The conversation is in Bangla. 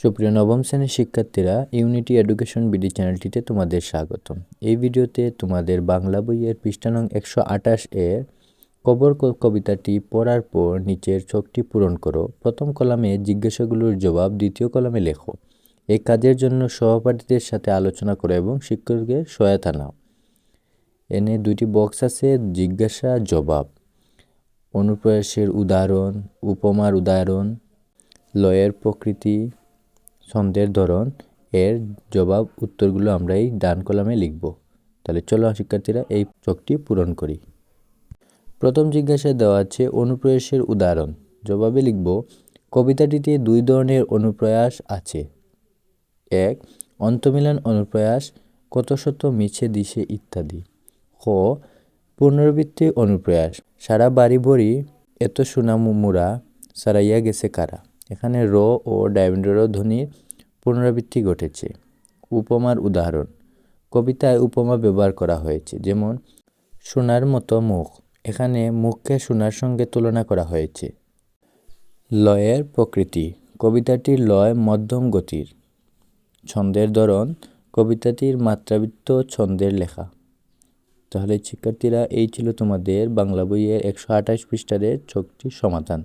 সুপ্রিয় নবম শ্রেণির শিক্ষার্থীরা ইউনিটি এডুকেশন বিডি চ্যানেলটিতে তোমাদের স্বাগতম। এই ভিডিওতে তোমাদের বাংলা বইয়ের পৃষ্ঠা নং একশো আঠাশ এর কবর কবিতাটি পড়ার পর নিচের ছকটি পূরণ করো। প্রথম কলামে জিজ্ঞাসাগুলোর জবাব, দ্বিতীয় কলামে লেখো। এই কাজের জন্য সহপাঠীদের সাথে আলোচনা করো এবং শিক্ষকের সহায়তা নাও। এনে দুইটি বক্স আছে, জিজ্ঞাসা, জবাব। অনুপ্রয়াসের উদাহরণ, উপমার উদাহরণ, লয়ের প্রকৃতি ছন্দের ধরন, এর জবাব উত্তরগুলো আমরা এই ডান কলামে লিখব। তাহলে চলো শিক্ষার্থীরা এই চকটি পূরণ করি। প্রথম জিজ্ঞাসায় দেওয়া আছে, অনুপ্রয়াসের উদাহরণ। জবাবে লিখব, কবিতাটিতে দুই ধরনের অনুপ্রয়াস আছে। এক অন্তমিলন অনুপ্রয়াস, কত শত মিছে দিশে ইত্যাদি। খ পুনরাবৃত্তি অনুপ্রয়াস। সারা বাড়ি ভরি এত সুনামুরা সারাইয়া গেছে কারা? এখানে র ও ডায়মন্ডর ধ্বনির পুনরাবৃত্তি ঘটেছে। উপমার উদাহরণ। কবিতায় উপমা ব্যবহার করা হয়েছে, যেমন, সোনার মতো মুখ। এখানে মুখকে সোনার সঙ্গে তুলনা করা হয়েছে। লয়ের প্রকৃতি। কবিতাটির লয় মধ্যম গতির। ছন্দের ধরন? কবিতাটির মাত্রাবৃত্ত ছন্দের লেখা। তাহলে শিক্ষার্থীরা, এই ছিল তোমাদের বাংলা বইয়ের একশো আঠাশ পৃষ্ঠাদের ছকটি সমাধান।